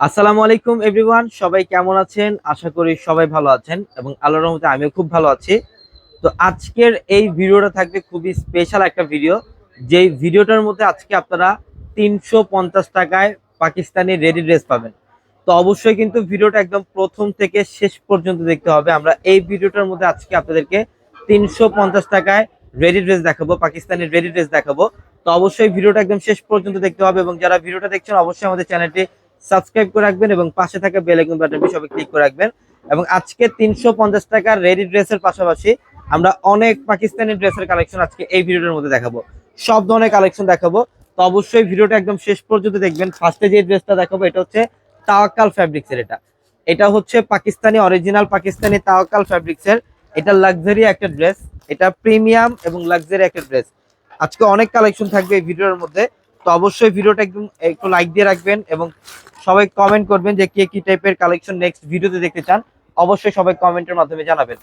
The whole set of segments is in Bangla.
আসসালামু আলাইকুম এভরিওয়ান সবাই কেমন আছেন? আশা করি সবাই ভালো আছেন এবং আল্লাহর রহমতে আমিও খুব ভালো আছি। তো আজকের এই ভিডিওটা থাকবে খুবই স্পেশাল একটা ভিডিও যেই ভিডিওটার মধ্যে আজকে আপনারা তিনশো পঞ্চাশ টাকায় পাকিস্তানি রেডি ড্রেস পাবেন। তো অবশ্যই কিন্তু ভিডিওটা একদম প্রথম থেকে শেষ পর্যন্ত দেখতে হবে। আমরা এই ভিডিওটার মধ্যে আজকে আপনাদেরকে তিনশো পঞ্চাশ টাকায় রেডি ড্রেস দেখাবো, পাকিস্তানি রেডি ড্রেস দেখাবো। তো অবশ্যই ভিডিওটা একদম শেষ পর্যন্ত দেখতে হবে এবং যারা ভিডিওটা দেখছেন, অবশ্যই আমাদের চ্যানেলটি সাবস্ক্রাইব করে রাখবেন এবং পাশে থাকা বেল আইকন বাটনটি ক্লিক করে রাখবেন। এবং আজকে তিনশো পঞ্চাশ টাকার রেডি ড্রেসের পাশাপাশি আমরা অনেক পাকিস্তানি ড্রেসের কালেকশন আজকে এই ভিডিওর মধ্যে দেখাবো। সব ধরনের কালেকশন দেখাবো। তো অবশ্যই ভিডিওটা একদম শেষ পর্যন্ত দেখবেন। ফার্স্টে যে ড্রেসটা দেখাবো, এটা হচ্ছে তাওয়াক্কাল ফ্যাব্রিক্সের এটা। এটা হচ্ছে পাকিস্তানি, অরিজিনাল পাকিস্তানি তাওয়াক্কাল ফ্যাব্রিক্সের। এটা লাক্সারি একটা ড্রেস। এটা প্রিমিয়াম এবং লাক্সারি একটা ড্রেস। আজকে অনেক কালেকশন থাকবে এই ভিডিওর মধ্যে। তো অবশ্যই ভিডিওটা একদম একটু লাইক দিয়ে রাখবেন এবং সবাই কমেন্ট করবেন যে কে কি টাইপের কালেকশন নেক্সট ভিডিওতে দেখতে চান। অবশ্যই সবাই কমেন্টের মাধ্যমে জানাবেন।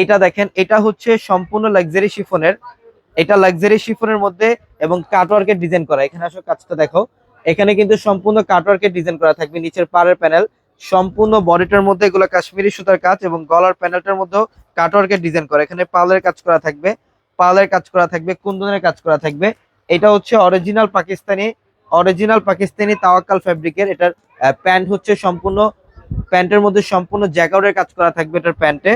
এটা দেখেন, এটা হচ্ছে সম্পূর্ণ লাক্সারি শিফনের এটা লাক্সারি শিফনের মধ্যে এবং কাটওয়ার্কের ডিজাইন করা। এখানে আসো, কাজটা দেখো। এখানে কিন্তু সম্পূর্ণ কাটওয়ার্কের ডিজাইন করা থাকবে নিচের পাড়ের প্যানেল সম্পূর্ণ বডিটার মধ্যে এগুলো কাশ্মীরি সুতার কাজ এবং গলার প্যানেলটার মধ্যেও কাটওয়ার্কের ডিজাইন করা। এখানে পালের কাজ করা থাকবে। পালের কাজ করা থাকবে, কুন্দনের কাজ করা থাকবে। এটা হচ্ছে অরিজিনাল পাকিস্তানি অরিজিনাল পাকিস্তানি তাওয়াক্কাল ফ্যাব্রিকের এটার প্যান্ট হচ্ছে সম্পূর্ণ প্যান্টের মধ্যে সম্পূর্ণ জ্যাকাউটের কাজ করা থাকবে এটার প্যান্টে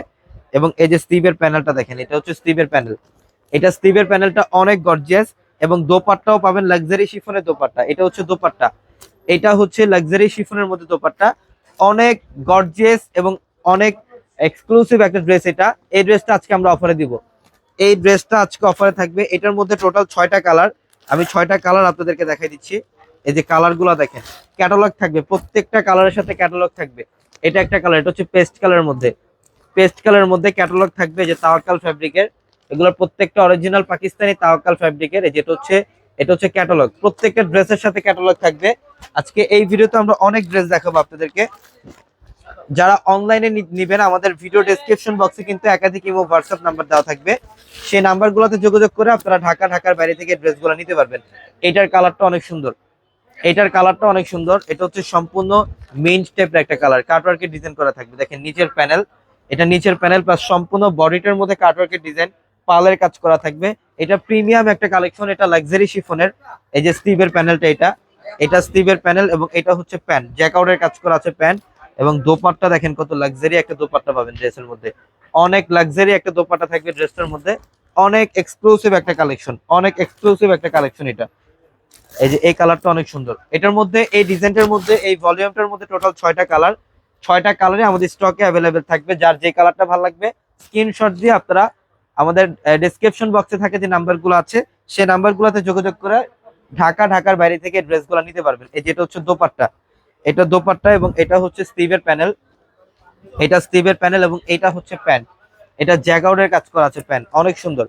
এবং এই যে স্টিভের প্যানেলটা দেখেন, এটা হচ্ছে স্টিভের প্যানেল এটা স্টিভের প্যানেলটা অনেক গর্জিয়াস এবং দোপাট্টাও পাবেন লাক্সারি শিফনের দোপাট্টা। এটা হচ্ছে দোপাট্টা। এটা হচ্ছে লাক্সারি শিফনের মধ্যে দোপাট্টা। অনেক গর্জিয়াস এবং অনেক এক্সক্লুসিভ একটা ড্রেস এটা। এই ড্রেসটা আজকে আমরা অফারে দিব। এই ড্রেসটা আজকে অফারে থাকবে। এটার মধ্যে টোটাল ছয়টা কালার আমি ছয়টা কালার আপনাদেরকে দেখাই দিচ্ছি। এই যে কালারগুলো দেখেন ক্যাটালগ থাকবে, প্রত্যেকটা কালারের সাথে ক্যাটালগ থাকবে। এটা একটা কালার এটা হচ্ছে পেস্ট কালারের মধ্যে। পেস্ট কালারের মধ্যে ক্যাটালগ থাকবে যে তাওয়াক্কাল ফ্যাব্রিকের এগুলোর প্রত্যেকটা অরিজিনাল পাকিস্তানি তাওয়াক্কাল ফ্যাব্রিকের এই যেটা হচ্ছে, এটা হচ্ছে ক্যাটালগ প্রত্যেকটা ড্রেসের সাথে ক্যাটালগ থাকবে। আজকে এই ভিডিওতে আমরা অনেক ড্রেস দেখাবো আপনাদেরকে। যারা অনলাইনে নিবেন, আমাদের ভিডিও ডেসক্রিপশন বক্সে কিন্তু একাধিক ইমো হোয়াটসঅ্যাপ নাম্বার দেওয়া থাকবে। সেই নাম্বারগুলোতে যোগাযোগ করে আপনারা ঢাকা, ঢাকার বাইরে থেকে ড্রেসগুলো নিতে পারবেন। এটার কালারটা অনেক সুন্দর। এটার কালারটা অনেক সুন্দর। এটা হচ্ছে সম্পূর্ণ মেইন স্টেপের একটা কালার কাটওয়ার্কের ডিজাইন করা থাকবে। দেখেন, নিচের প্যানেল এটা নিচের প্যানেল প্লাস সম্পূর্ণ বডিটার মধ্যে কাটওয়ার্কের ডিজাইন পালের কাজ করা থাকবে। এটা প্রিমিয়াম একটা কালেকশন এটা লাক্সারি শিফনের এই যে স্টিভের প্যানেলটা এটা। এটা স্টিভের প্যানেল এবং এটা হচ্ছে প্যান্ট জ্যাকআউটের কাজ করা আছে প্যান্ট এবং দোপাট্টা দেখেন কত লাক্সারি একটা দোপাট্টা পাবেন ড্রেসের মধ্যে। অনেক লাক্সারি একটা দোপাট্টা থাকবে ড্রেসটার মধ্যে। অনেক এক্সক্লুসিভ একটা কালেকশন অনেক এক্সক্লুসিভ একটা কালেকশন এটা। এই যে এই কালারটা অনেক সুন্দর। এটার মধ্যে, এই ডিজাইনটার মধ্যে, এই ভলিউমটার মধ্যে টোটাল ছয়টা কালার ছয়টা কালারে আমাদের স্টকে অ্যাভেলেবেল থাকবে। যার যে কালারটা ভালো লাগবে স্ক্রিনশট দিয়ে আপনারা আমাদের ডেসক্রিপশন বক্সে থাকে যে নাম্বারগুলো আছে, সেই নাম্বারগুলোতে যোগাযোগ করে ঢাকা, ঢাকার বাইরে থেকে ড্রেসগুলো নিতে পারবেন। এই যেটা হচ্ছে দোপাট্টা। এটা দোপাট্টা এবং এটা হচ্ছে স্টিভের প্যানেল। এটা স্টিভের প্যানেল এবং এটা হচ্ছে প্যান্ট। এটা জ্যাগাউডের কাজ করা আছে প্যান্ট। অনেক সুন্দর।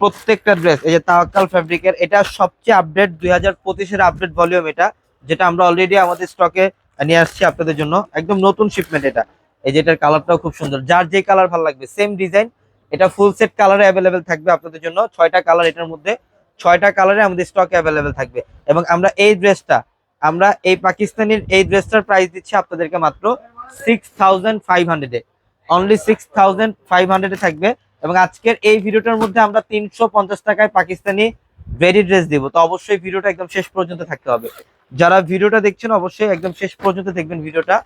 প্রত্যেকটা ড্রেস, এই যে তাওয়াক্কাল ফ্যাব্রিকের, এটা সবচেয়ে আপডেট দুই হাজার পঁচিশের আপডেট ভলিউম এটা, যেটা আমরা অলরেডি আমাদের স্টকে নিয়ে আসছি আপনাদের জন্য। একদম নতুন শিপমেন্ট এটা। এই যে এটার কালারটাও খুব সুন্দর। যার যে কালার ভালো লাগবে সেম ডিজাইন এটা ফুল সেট কালারে অ্যাভেলেবেল থাকবে আপনাদের জন্য। ছয়টা কালার এটার মধ্যে, ছয়টা কালারে আমাদের স্টকে অ্যাভেলেবেল থাকবে। এবং আমরা এই ড্রেসটা আমরা এই পাকিস্তানের এই ড্রেসটার প্রাইস দিচ্ছি আপনাদেরকে মাত্র সিক্স থাউজেন্ড ফাইভ হান্ড্রেডে অনলি সিক্স থাউজেন্ড ফাইভ হান্ড্রেডে থাকবে। এবং আজকের এই ভিডিওটার মধ্যে আমরা তিনশো পঞ্চাশ টাকায় পাকিস্তানি ভেরি ড্রেস দিব। তো অবশ্যই ভিডিওটা একদম শেষ পর্যন্ত থাকতে হবে। যারা ভিডিওটা দেখছেন, অবশ্যই একদম শেষ পর্যন্ত দেখবেন ভিডিওটা।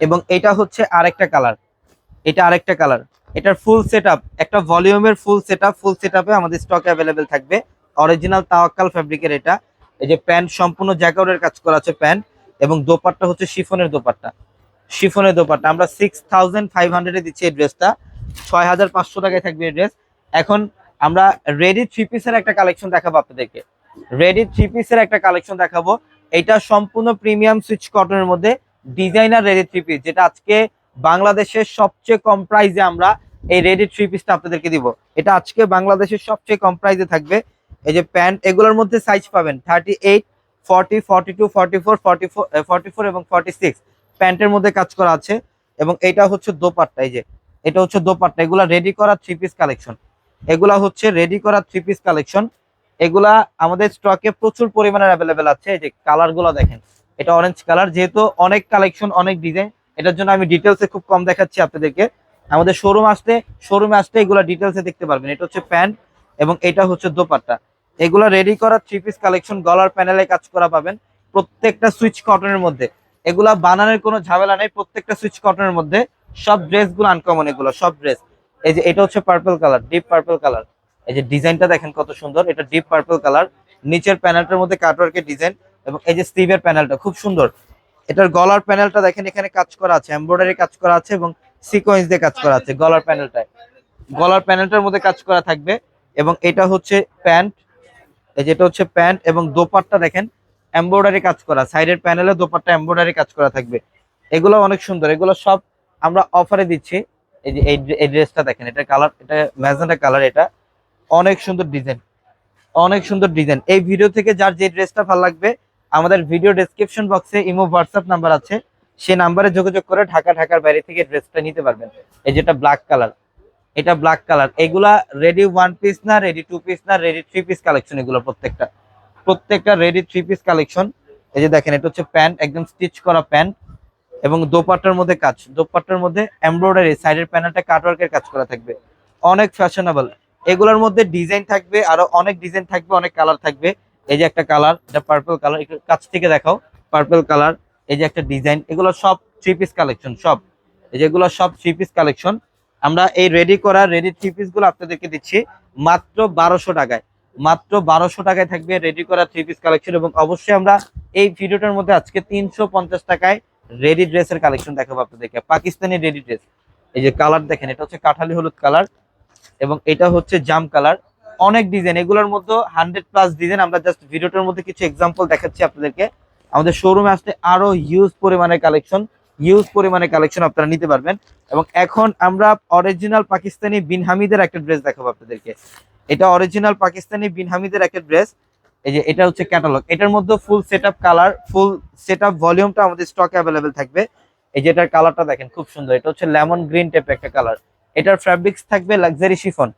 এবং এটা হচ্ছে আরেকটা কালার এটা আরেকটা কালার এটার ফুল সেট একটা ভলিউমের ফুল সেট ফুল সেট আমাদের স্টকে অ্যাভেলেবেল থাকবে। অরিজিনাল তাওয়াক্কাল ফ্যাব্রিকের এটা। এই যে প্যান্ট সম্পূর্ণ জ্যাকাউটের কাজ করা আছে প্যান্ট এবং দোপাট্টা হচ্ছে শিফনের দোপাট্টা। শিফনের দোপাট্টা। আমরা সিক্স থাউজেন্ড ফাইভ হান্ড্রেডে দিচ্ছি এই ড্রেসটা। ছয় হাজার পাঁচশো টাকায় থাকবে এই ড্রেস। এখন আমরা রেডি থ্রি পিসের একটা কালেকশন দেখাবো আপনাদেরকে। রেডি থ্রি পিসের একটা কালেকশন দেখাবো। এটা সম্পূর্ণ প্রিমিয়াম সুইচ কটনের মধ্যে। ডিজাইনার রেডি থ্রি পিস যেটা আজকে বাংলাদেশের সবচেয়ে কম প্রাইসে আমরা এই রেডি থ্রি পিসটা আপনাদেরকে দিব। এটা আজকে বাংলাদেশের সবচেয়ে কম প্রাইসে থাকবে। এই যে প্যান্ট, এগুলোর মধ্যে সাইজ পাবেন। Thirty eight forty forty two forty four forty four forty four এবং ফর্টি সিক্স প্যান্টের মধ্যে কাজ করা আছে এবং এটা হচ্ছে দোপাট্টা, এই যে, এটা হচ্ছে দোপাট্টা। এগুলা রেডি করা থ্রি পিস কালেকশন এগুলা হচ্ছে রেডি করা থ্রি পিস কালেকশন এগুলা আমাদের স্টকে প্রচুর পরিমাণে অ্যাভেলেবেল আছে। এই যে কালারগুলো দেখেন, এটা অরেঞ্জ কালার যেহেতু অনেক কালেকশন অনেক ডিজাইন এটার জন্য আমি ডিটেলসে খুব কম দেখাচ্ছি আপনাদেরকে। আমাদের শোরুম আসতে শোরুমে আসতে এগুলো ডিটেলসে দেখতে পারবেন। এটা হচ্ছে প্যান্ট এবং এটা হচ্ছে দোপাট্টা। এগুলো রেডি করা থ্রি পিস কালেকশন গলার প্যানেলে কাজ করা পাবেন। প্রত্যেকটা সুইচ কটনের মধ্যে। এগুলা বানানোর কোনো ঝামেলা নেই, প্রত্যেকটা সুইচ কটনের মধ্যে। সব ড্রেসগুলো আনকমন এগুলো, সব ড্রেস এই যে এটা হচ্ছে purple colour deep purple colour এই যে ডিজাইনটা দেখেন কত সুন্দর, এটা ডিপ পার্পল কালার নিচের প্যানেলটার মধ্যে কাটওয়ার্কের ডিজাইন এবং এই যে স্লিভের প্যানেলটা খুব সুন্দর। এটার গলার প্যানেলটা দেখেন, এখানে কাজ করা আছে এমব্রয়ডারি কাজ করা আছে এবং সিকোয়েন্স দিয়ে কাজ করা আছে গলার প্যানেলটায় গলার প্যানেলটার মধ্যে কাজ করা থাকবে এবং এটা হচ্ছে প্যান্ট যেটা হচ্ছে প্যান্ট এবং দোপাট্টা দেখেন এমব্রয়ডারি কাজ করা, সাইডের প্যানেলে দোপাট্টা এমব্রয়ডারি কাজ করা থাকবে। এগুলো অনেক সুন্দর, এগুলো সব আমরা অফারে দিচ্ছি। এই যে, এই ড্রে- এই ড্রেসটা দেখেন, এটা কালার এটা ম্যাজেন্টা কালার এটা। অনেক সুন্দর ডিজাইন, অনেক সুন্দর ডিজাইন। এই ভিডিও থেকে যার যে ড্রেসটা ভালো লাগবে, আমাদের ভিডিও ডেসক্রিপশন বক্সে ইমো হোয়াটসঅ্যাপ নাম্বার আছে। সেই নাম্বারে যোগাযোগ করে ঢাকা, ঢাকার বাইরে থেকে ড্রেসটা নিতে পারবেন। এই যেটা ব্ল্যাক কালার এটা ব্ল্যাক কালার এগুলা রেডি ওয়ান পিস না রেডি টু পিস না রেডি থ্রি পিস কালেকশন এগুলো প্রত্যেকটা। প্রত্যেকটা রেডি থ্রি পিস কালেকশন এই যে দেখেন, এটা হচ্ছে প্যান্ট, একদম স্টিচ করা প্যান্ট। এবং দোপাট্টার মধ্যে কাজ, দোপাট্টার মধ্যে এমব্রয়ডারি সাইডের প্যানেলটা কাটওয়ার্কের কাজ করা থাকবে। অনেক ফ্যাশনেবল এগুলোর মধ্যে ডিজাইন থাকবে, আরও অনেক ডিজাইন থাকবে, অনেক কালার থাকবে। এই যে একটা কালার এটা পার্পল কালার একটু কাছ থেকে দেখাও। পার্পল কালার এই যে একটা ডিজাইন এগুলো সব থ্রি পিস কালেকশন সব। এই যেগুলো সব থ্রি পিস কালেকশন আমরা এই রেডি করা রেডি থ্রি পিসগুলো আপনাদেরকে দিচ্ছি মাত্র বারোশো টাকায়। মাত্র বারোশো টাকায় থাকবে রেডি করা থ্রি পিস কালেকশন এবং অবশ্যই আমরা এই ভিডিওটার মধ্যে আজকে তিনশো পঞ্চাশ টাকায় রেডি ড্রেসের কালেকশন দেখাবো আপনাদেরকে। পাকিস্তানি রেডি ড্রেস এই যে কালার দেখেন, এটা হচ্ছে কাঠালি হলুদ কালার এবং এটা হচ্ছে জাম কালার অনেক ডিজাইন এগুলোর মধ্যে হান্ড্রেড প্লাস ডিজাইন আমরা জাস্ট ভিডিওটার মধ্যে কিছু এক্সাম্পল দেখাচ্ছি আপনাদেরকে। আমাদের শোরুমে আসতে আরও হিউজ পরিমাণের কালেকশন হিউজ পরিমাণে কালেকশন আপনারা নিতে পারবেন। এবং এখন আমরা অরিজিনাল পাকিস্তানি বিন হামিদের একটা ড্রেস দেখাবো আপনাদেরকে। এটা অরিজিনাল পাকিস্তানি বিন হামিদের একটা ড্রেস এই যে এটা হচ্ছে ক্যাটালগ এটার মধ্যে full set colour full set up ভলিউমটা আমাদের স্টকে অ্যাভেলেবেল থাকবে। এই যে এটার কালারটা দেখেন, খুব সুন্দর। এটা হচ্ছে লেমন গ্রিন টাইপের একটা কালার এটার ফ্যাব্রিক্স থাকবে লাক্সারি শিফন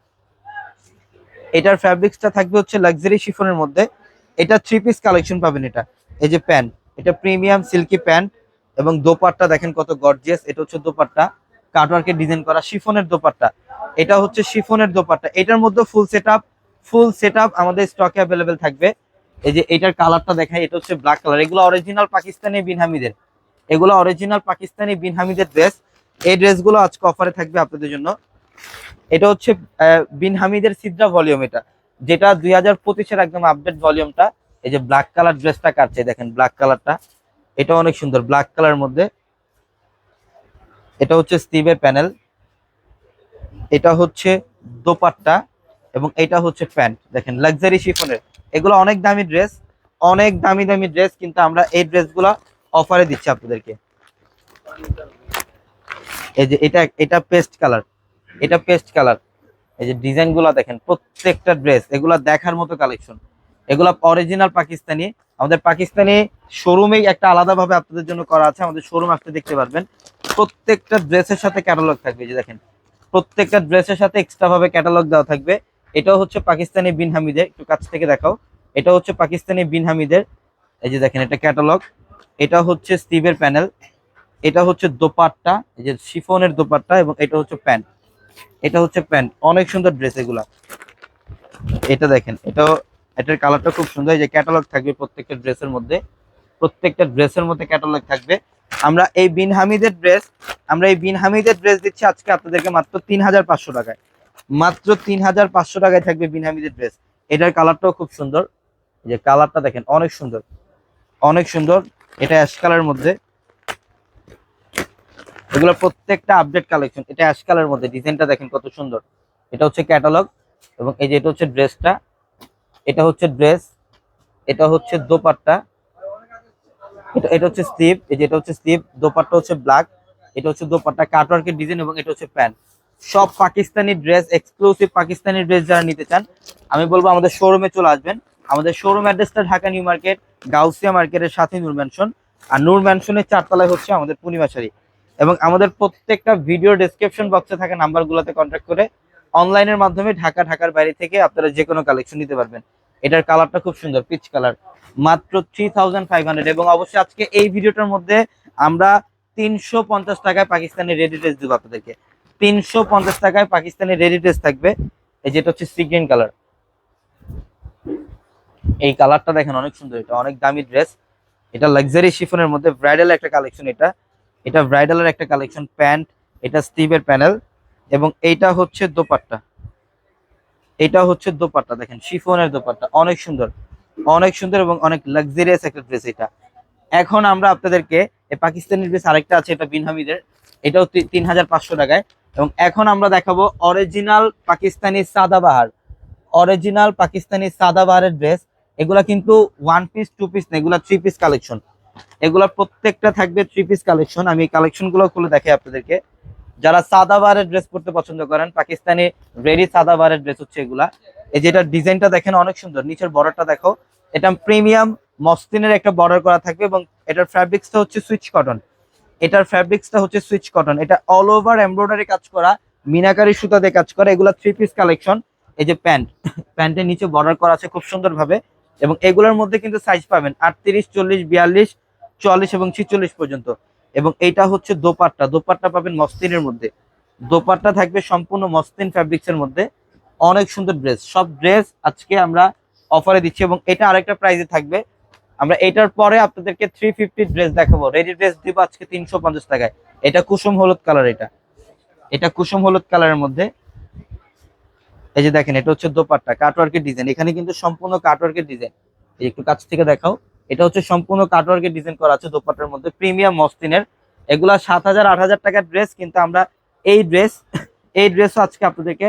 এটার ফ্যাব্রিক্সটা থাকবে হচ্ছে লাক্সারি শিফনের মধ্যে। এটা থ্রি পিস কালেকশন পাবেন এটা। এই যে প্যান্ট এটা প্রিমিয়াম সিল্কি প্যান্ট এবং দোপাট্টা দেখেন কত গর্জিয়াস এটা হচ্ছে দোপাট্টা। কাটওয়ার্কের ডিজাইন করা শিফনের দোপাট্টা। এটা হচ্ছে শিফনের দোপাট্টা। এটার মধ্যে ফুল সেট ফুল সেট আমাদের স্টকে অ্যাভেলেবেল থাকবে। এই যে এটার কালারটা দেখাই এটা হচ্ছে ব্ল্যাক কালার এগুলো অরিজিনাল পাকিস্তানি বিনহামিদের। এগুলো অরিজিনাল পাকিস্তানি বিনহামিদের ড্রেস এই ড্রেসগুলো আজকে অফারে থাকবে আপনাদের জন্য। এটা হচ্ছে আহ, বিন হামিদের সিদ্রা ভলিউম এটা। যেটা দুই হাজার পঁচিশের একদম আপডেট ভলিউমটা এই যে ব্ল্যাক কালার ড্রেসটা কাটছে দেখেন ব্ল্যাক কালারটা এটা অনেক সুন্দর ব্ল্যাক কালার মধ্যে। এটা হচ্ছে স্টিভের প্যানেল এটা হচ্ছে দোপাট্টা এবং এটা হচ্ছে প্যান্ট। দেখেন লাক্সারি শিফনের এগুলো অনেক দামি ড্রেস অনেক দামি দামি ড্রেস কিন্তু আমরা এই ড্রেসগুলো অফারে দিচ্ছি আপনাদেরকে। এই যে এটা এটা পেস্ট কালার এটা পেস্ট কালার এই যে ডিজাইনগুলা দেখেন, প্রত্যেকটা ড্রেস এগুলা দেখার মতো কালেকশন এগুলা অরিজিনাল পাকিস্তানি। আমাদের পাকিস্তানি শোরুমেই একটা আলাদাভাবে আপনাদের জন্য করা আছে। আমাদের শোরুম আসতে দেখতে পারবেন। প্রত্যেকটা ড্রেসের সাথে ক্যাটালগ থাকবে যে দেখেন। প্রত্যেকটা ড্রেসের সাথে এক্সট্রা ভাবে ক্যাটালগ দেওয়া থাকবে। এটাও হচ্ছে পাকিস্তানি বিন হামিদের একটু কাছ থেকে দেখাও। এটা হচ্ছে পাকিস্তানি বিন হামিদের এই যে দেখেন, এটা ক্যাটালগ এটা হচ্ছে স্টিভের প্যানেল এটা হচ্ছে দোপাট্টা। এই যে শিফনের দোপাট্টা এবং এটা হচ্ছে প্যান্ট। এটা হচ্ছে প্যান্ট। অনেক সুন্দর ড্রেস এগুলা। এটা দেখেন, এটাও এটার কালারটা খুব সুন্দর যে ক্যাটালগ থাকবে প্রত্যেকটা ড্রেসের মধ্যে। প্রত্যেকটা ড্রেসের মধ্যে ক্যাটালগ থাকবে। আমরা এই বিন হামিদের ড্রেস আমরা এই বিন হামিদের ড্রেস দিচ্ছি আজকে আপনাদেরকে মাত্র তিন হাজার পাঁচশো টাকায়। মাত্র তিন হাজার পাঁচশো টাকায় থাকবে বিন হামিদের ড্রেস এটার কালারটাও খুব সুন্দর। যে কালারটা দেখেন, অনেক সুন্দর। অনেক সুন্দর। এটা অ্যাশ কালার মধ্যে। এগুলো প্রত্যেকটা আপডেট কালেকশন এটা অ্যাশ কালার মধ্যে। ডিজাইনটা দেখেন কত সুন্দর। এটা হচ্ছে ক্যাটালগ এবং এই যে এটা হচ্ছে ড্রেসটা এটা হচ্ছে ড্রেস, এটা হচ্ছে দোপাট্টা, এটা এটা হচ্ছে স্লিভ এই যে এটা হচ্ছে স্লিভ দোপাট্টা হচ্ছে ব্ল্যাক, এটা হচ্ছে দোপাট্টা, কাটওয়ার্কের ডিজাইন এবং এটা হচ্ছে প্যান্ট। সব Pakistani dress exclusive Pakistani dress যারা নিতে চান, আমি বলব আমাদের শোরুমে চলে আসবেন। আমাদের শোরুম অ্যাড্রেসটা ঢাকা নিউ মার্কেট, গাউসিয়া মার্কেটের সাথে নূর ম্যানশন। আর নূর ম্যানশনের চারতলায় হচ্ছে আমাদের পূর্ণিমাশারি এবং আমাদের প্রত্যেকটা ভিডিও ডেসক্রিপশন বক্সে থাকা নাম্বারগুলোতে কন্ট্যাক্ট করে অনলাইনের মাধ্যমে ঢাকা, ঢাকার বাইরে থেকে আপনারা যে কোনো কালেকশন নিতে পারবেন। এটার কালারটা খুব সুন্দর, পিচ কালার। মাত্র থ্রি এবং অবশ্যই আজকে এই ভিডিওটার মধ্যে আমরা তিনশো পঞ্চাশ টাকায় পাকিস্তানি রেডি ড্রেস দেবো আপনাদেরকে। তিনশো পঞ্চাশ টাকায় পাকিস্তানি রেডি ড্রেস থাকবে। এই যেটা হচ্ছে সি গ্রিন কালার এই কালারটা দেখেন, অনেক সুন্দর এটা, অনেক দামি ড্রেস। এটা লাক্সারি শিফনের মধ্যে ব্রাইডাল একটা কালেকশন এটা। এটা ব্রাইডালের একটা কালেকশন প্যান্ট, এটা স্টিভের প্যানেল। এবং এইটা হচ্ছে দোপাট্টা। এটা হচ্ছে দোপাট্টা, দেখেন, শিফনের দোপাট্টা, অনেক সুন্দর অনেক সুন্দর এবং অনেক লাক্সারিয়াস একটা ড্রেস এটা। এখন আমরা আপনাদেরকে এই পাকিস্তানি ড্রেস আরেকটা আছে, এটা বিনহামিদের, এটাও তিন হাজার পাঁচশো টাকায়। এবং এখন আমরা দেখাবো অরিজিনাল পাকিস্তানি সাদাবাহার অরিজিনাল পাকিস্তানি সাদাবাহারের ড্রেস এগুলা কিন্তু ওয়ান পিস টু পিস না, এগুলা থ্রি পিস কালেকশন এগুলা প্রত্যেকটা থাকবে থ্রি পিস কালেকশন আমি কালেকশনগুলো খুলে দেখাই আপনাদেরকে। যারা সাদাবাহারের ড্রেস পরতে পছন্দ করেন, পাকিস্তানি রেডি সাদাবাহারের ড্রেস হচ্ছে এগুলা। এই যেটা ডিজাইনটা দেখেন, অনেক সুন্দর। নিচের বর্ডারটা দেখো। এটা প্রিমিয়াম মসলিনের একটা বর্ডার করা থাকবে এবং এটার ফ্যাব্রিক্সটা হচ্ছে সুইচ কটন এটার ফ্যাব্রিক্সটা হচ্ছে সুইচ কটন এটা অল ওভার এমব্রয়ডারি কাজ করা, মিনাকারি সুতা দিয়ে কাজ করা, এগুলা থ্রি পিস কালেকশন এই যে প্যান্ট প্যান্টের নিচে বর্ডার করা আছে খুব সুন্দরভাবে। এবং এগুলোর মধ্যে কিন্তু সাইজ পাবেন আটত্রিশ, চল্লিশ, বিয়াল্লিশ, চুয়াল্লিশ এবং ছিচল্লিশ পর্যন্ত। এবং এইটা হচ্ছে দোপাট্টা। দোপাট্টা পাবেন মস্তিনের মধ্যে। দোপাট্টা থাকবে সম্পূর্ণ মসলিন ফ্যাব্রিক্সের মধ্যে। অনেক সুন্দর ড্রেস। সব ড্রেস আজকে আমরা অফারে দিচ্ছি এবং এটা আরেকটা প্রাইসে থাকবে। আমরা এটার পরে আপনাদেরকে থ্রি ফিফটি ড্রেস দেখাবো। রেডি ড্রেস দিব আজকে তিনশো পঞ্চাশ টাকায়। এটা কুসুম হলুদ কালার এটা। এটা কুসুম হলুদ কালারের মধ্যে। এই যে দেখেন, এটা হচ্ছে দোপাট্টা। কাটওয়ার্কের ডিজাইন এখানে কিন্তু সম্পূর্ণ কাটওয়ার্কের ডিজাইন একটু কাছ থেকে দেখাও। এটা হচ্ছে সম্পূর্ণ কাটওয়ার্কের ডিজাইন করা আছে, দোপাট্টার মধ্যে। প্রিমিয়াম মসলিনের এগুলা সাত হাজার, আট হাজার টাকার ড্রেস কিন্তু আমরা এই ড্রেস এই ড্রেসও আজকে আপনাদেরকে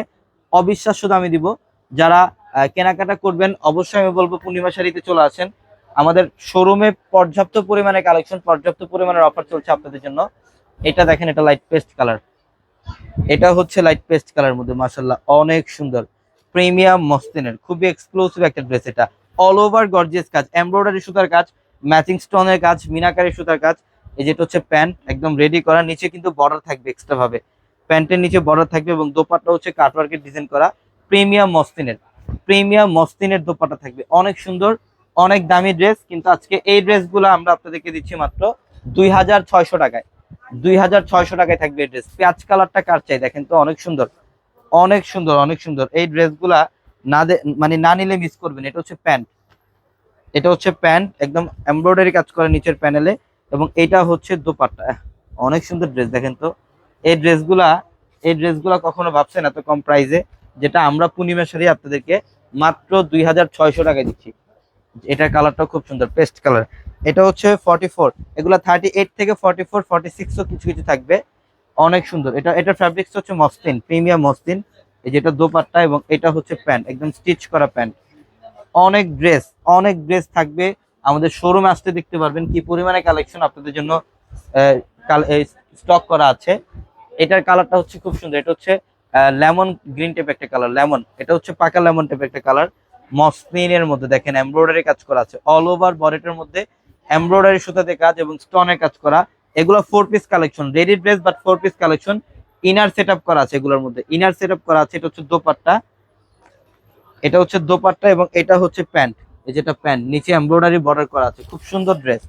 অবিশ্বাস্য দামে দিব। যারা কেনাকাটা করবেন, অবশ্যই আমি বলব পূর্ণিমা শাড়িতে চলে আসেন। আমাদের শোরুমে পর্যাপ্ত পরিমাণে কালেকশন পর্যাপ্ত পরিমাণের অফার চলছে আপনাদের জন্য। এটা দেখেন, এটা লাইট পেস্ট কালার এটা হচ্ছে লাইট পেস্ট কালার মধ্যে মাসাল্লাহ অনেক সুন্দর। প্রিমিয়াম মসলিনের খুবই এক্সক্লুসিভ একটা ড্রেস এটা। অল ওভার গর্জিয়াস কাজ এমব্রয়ডারি সুতার কাজ ম্যাচিং স্টোনের কাজ, মিনাকারি সুতার কাজ, এই যেটা হচ্ছে প্যান্ট, একদম রেডি করা, নিচে কিন্তু বর্ডার থাকবে এক্সট্রা ভাবে। প্যান্টের নিচে বর্ডার থাকবে এবং দোপাট্টা হচ্ছে কাটওয়ার্কের ডিজাইন করা প্রিমিয়াম মস্তিনের প্রিমিয়াম মস্তিনের দোপাট্টা থাকবে। অনেক সুন্দর, অনেক দামি ড্রেস কিন্তু আজকে এই ড্রেসগুলো আমরা আপনাদেরকে দিচ্ছি মাত্র দুই হাজার ছয়শো টাকায়। দুই হাজার ছয়শো টাকায় থাকবে এই ড্রেস পেঁয়াজ কালারটা কার চাই? দেখেন তো অনেক সুন্দর অনেক সুন্দর অনেক সুন্দর। এই ড্রেসগুলা না মানে না নিলে মিস করবেন। এটা হচ্ছে প্যান্ট। এটা হচ্ছে প্যান্ট, একদম এমব্রয়ডারি কাজ করে নিচের প্যানেলে এবং এটা হচ্ছে দোপাট্টা। অনেক সুন্দর ড্রেস দেখেন তো। এই ড্রেসগুলা এই ড্রেসগুলা কখনো ভাবছেন এত কম প্রাইসে যেটা আমরা পূর্ণিমা শাড়ি আপনাদেরকে মাত্র দুই হাজার ছয়শো টাকায় দিচ্ছি। এটার কালারটাও খুব সুন্দর পেস্ট কালার এটা হচ্ছে ফর্টি ফোর এগুলো থার্টি এইট থেকে ফর্টি ফোর ফর্টি সিক্সও কিছু কিছু থাকবে। অনেক সুন্দর। এটা, এটার ফ্যাব্রিক্স হচ্ছে মসলিন প্রিমিয়াম মসলিন এই যেটা দোপাট্টা এবং এটা হচ্ছে প্যান্ট, একদম স্টিচ করা প্যান্ট। অনেক ড্রেস অনেক ড্রেস থাকবে। আমাদের শোরুমে আসতে দেখতে পারবেন কি পরিমাণে কালেকশন আপনাদের জন্য স্টক করা আছে। এটার কালারটা হচ্ছে খুব সুন্দর। এটা হচ্ছে লেমন গ্রিন টাইপ একটা কালার, লেমন। এটা হচ্ছে পাকা লেমন টাইপ একটা কালার। মসলিনের মধ্যে দেখেন এমব্রয়ডারি কাজ করা আছে। অল ওভার বডিটার মধ্যে এমব্রয়ডারি সুতাতে কাজ এবং স্টোনের কাজ করা। এগুলো four piece collection ready dress but four piece collection inner set করা আছে এগুলোর মধ্যে। ইনার সেট করা আছে, এটা হচ্ছে দোপাট্টা। এটা হচ্ছে দোপাট্টা এবং এটা হচ্ছে প্যান্ট। এই যেটা প্যান্ট, নিচে এমব্রয়ডারি বর্ডার করা আছে। খুব সুন্দর ড্রেস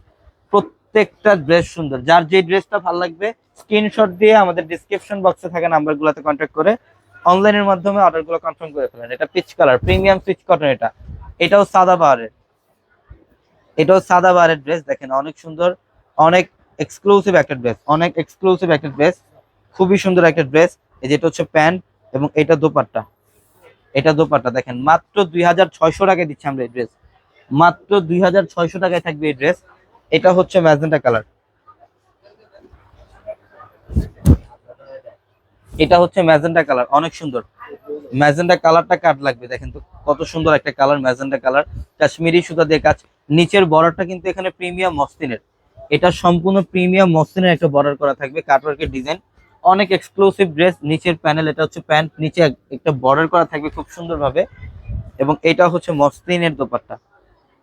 প্রত্যেকটা ড্রেস সুন্দর। যার যে ড্রেসটা ভালো লাগবে স্ক্রিনশট দিয়ে আমাদের ডিসক্রিপশন বক্সে থাকা নাম্বারগুলোতে কন্ট্যাক্ট করে অনলাইনের মাধ্যমে অর্ডারগুলো কনফার্ম করে ফেলেন। এটা peach colour premium peach cotton এটা। এটাও সাদা বাহারের। এটাও সাদা বাহারের ড্রেস দেখেন, অনেক সুন্দর, অনেক এক্সক্লুসিভ একটা ড্রেস অনেক এক্সক্লুসিভ একটা ড্রেস খুবই সুন্দর একটা ড্রেস। এই যেটা হচ্ছে প্যান্ট এবং এটা দোপাট্টা। এটা দোপাট্টা, দেখেন, মাত্র দুই হাজার ছয়শো টাকায় দিচ্ছি আমরা এই ড্রেস। মাত্র দুই হাজার ছয়শো টাকায় থাকবে এই ড্রেস। এটা হচ্ছে ম্যাজেন্টা কালার। এটা হচ্ছে ম্যাজেন্টা কালার, অনেক সুন্দর। ম্যাজেন্টা কালারটা কাট লাগবে? দেখেন তো, কত সুন্দর একটা কালার, ম্যাজেন্টা কালার। কাশ্মীরি সুতা দিয়ে কাজ। নিচের বর্ডারটা কিন্তু এখানে প্রিমিয়াম মসলিনের। এটা সম্পূর্ণ প্রিমিয়াম মসলিনের একটা বর্ডার করা থাকবে, কাটওয়ার্কের ডিজাইন। অনেক এক্সক্লুসিভ ড্রেস নিচের প্যানেল এটা হচ্ছে প্যান্ট নিচে একটা বর্ডার করা থাকবে খুব সুন্দরভাবে। এবং এটা হচ্ছে মসলিনের দোপাট্টা।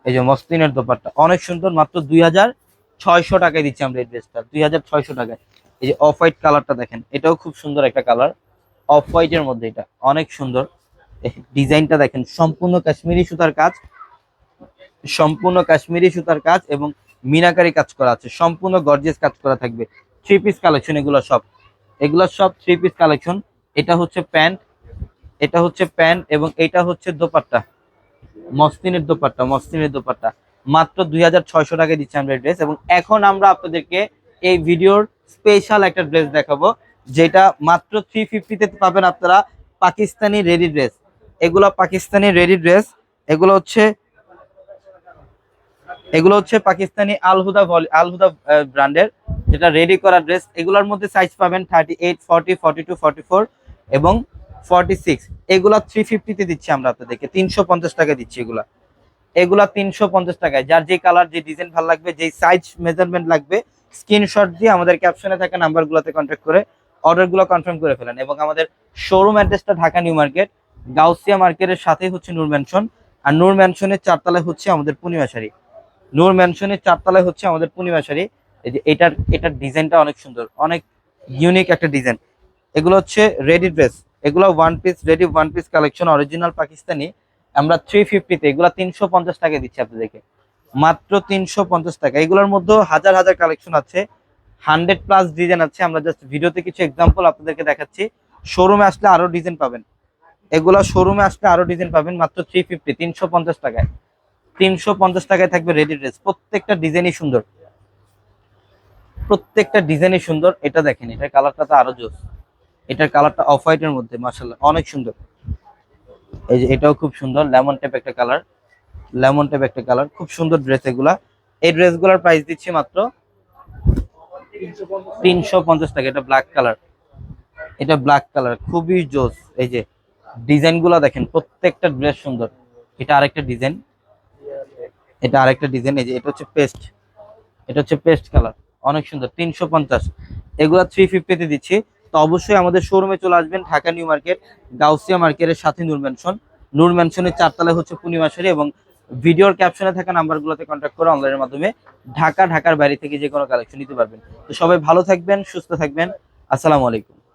এই যে মসলিনের দোপাট্টা, অনেক সুন্দর, মাত্র দুই হাজার ছয়শো টাকায় দিচ্ছি আমরা এই ড্রেসটা দুই হাজার ছয়শো টাকায়। এই যে অফ হোয়াইট কালারটা দেখেন, এটাও খুব সুন্দর একটা কালার অফ হোয়াইটের মধ্যে এটা, অনেক সুন্দর। ডিজাইনটা দেখেন, সম্পূর্ণ কাশ্মীরি সুতার কাজ। সম্পূর্ণ কাশ্মীরি সুতার কাজ এবং মিনাকারি কাজ করা আছে, সম্পূর্ণ গর্জেস কাজ করা থাকবে। থ্রি পিস কালেকশন এগুলো সব। এগুলো সব থ্রি পিস কালেকশন এটা হচ্ছে প্যান্ট, এটা হচ্ছে প্যান্ট এবং এটা হচ্ছে দোপাট্টা। মসলিনের দোপাট্টা মসলিনের দোপাট্টা। মাত্র দুই হাজার ছয়শো টাকায় দিচ্ছি আমরা ড্রেস এবং এখন আমরা আপনাদেরকে এই ভিডিওর স্পেশাল একটা ড্রেস দেখাবো, যেটা মাত্র থ্রি ফিফটিতে পাবেন আপনারা পাকিস্তানি রেডি ড্রেস এগুলো পাকিস্তানি রেডি ড্রেস এগুলো হচ্ছে এগুলো হচ্ছে পাকিস্তানি আলহুদা আলহুদা ব্র্যান্ডের, যেটা রেডি করা ড্রেস এগুলোর মধ্যে সাইজ পাবেন thirty eight forty forty two forty four এবং ফর্টি সিক্স এগুলা থ্রি ফিফটিতে দিচ্ছি আমরা আপনাদেরকে। তিনশো পঞ্চাশ টাকা দিচ্ছি এগুলা। এগুলা তিনশো পঞ্চাশ টাকায়। যার যে কালার যে ডিজাইন ভালো লাগবে যে সাইজ মেজারমেন্ট লাগবে স্ক্রিনশট দিয়ে আমাদের ক্যাপশনে থাকা নাম্বারগুলোতে কন্ট্যাক্ট করে অর্ডারগুলো কনফার্ম করে ফেলেন। এবং আমাদের শোরুম অ্যাড্রেসটা ঢাকা নিউ মার্কেট গাউসিয়া মার্কেটের সাথেই হচ্ছে নূর ম্যানশন আর নূর ম্যানশনের চারতলায় হচ্ছে আমাদের পূর্ণিমা শাড়ি নূর ম্যানশনের চারতলায় হচ্ছে আমাদের পূর্ণিমা শাড়ি। এই যে এটার এটার ডিজাইনটা অনেক সুন্দর, অনেক ইউনিক একটা ডিজাইন। এগুলো হচ্ছে রেডি ড্রেস এগুলো one piece ready one piece collection original Pakistani. আমরা থ্রি ফিফটিতে এগুলো তিনশো পঞ্চাশ টাকা দিচ্ছি আপনাদেরকে। মাত্র তিনশো পঞ্চাশ টাকা। এগুলোর মধ্যেও হাজার হাজার কালেকশন আছে। হান্ড্রেড প্লাস ডিজাইন আছে। আমরা জাস্ট ভিডিওতে কিছু এক্সাম্পল আপনাদেরকে দেখাচ্ছি। শোরুমে আসলে আরও ডিজাইন পাবেন। এগুলো শোরুমে আসলে আরও ডিজাইন পাবেন মাত্র থ্রি ফিফটি তিনশো পঞ্চাশ টাকায়। তিনশো পঞ্চাশ টাকায় থাকবে রেডি ড্রেস। প্রত্যেকটা ডিজাইনই সুন্দর। প্রত্যেকটা ডিজাইনই সুন্দর। এটা দেখেন, এটার কালারটা তো আরও জোস। এটার কালারটা অফ হোয়াইটের মধ্যে মার্শাল্লাহ অনেক সুন্দর। এই যে এটাও খুব সুন্দর, লেমন টাইপ একটা কালার। লেমন টাইপ একটা কালার, খুব সুন্দর ড্রেস এগুলা। এই ড্রেসগুলোর প্রাইস দিচ্ছি মাত্র তিনশো পঞ্চাশ টাকা। এটা ব্ল্যাক কালার। এটা ব্ল্যাক কালার, খুবই জোস। এই যে ডিজাইনগুলা দেখেন, প্রত্যেকটা ড্রেস সুন্দর। এটা আরেকটা ডিজাইন। এটা আরেকটা ডিজাইন এই যে এটা হচ্ছে পেস্ট এটা হচ্ছে পেস্ট কালার অনেক সুন্দর, তিনশো পঞ্চাশ। এগুলা থ্রি ফিফটিতে দিচ্ছি। তো অবশ্যই আমাদের শোরুমে চলে আসবেন, ঢাকা নিউ মার্কেট, গাউসিয়া মার্কেটের সাথে নূর ম্যানশন নূর ম্যানশনের চারতলায় হচ্ছে পূর্ণিমাশারি এবং ভিডিওর ক্যাপশনে থাকা নাম্বারগুলোতে কন্ট্যাক্ট করে অনলাইনের মাধ্যমে ঢাকা, ঢাকার বাইরে থেকে যে কোনো কালেকশন নিতে পারবেন। তো সবাই ভালো থাকবেন, সুস্থ থাকবেন। আসসালামু আলাইকুম।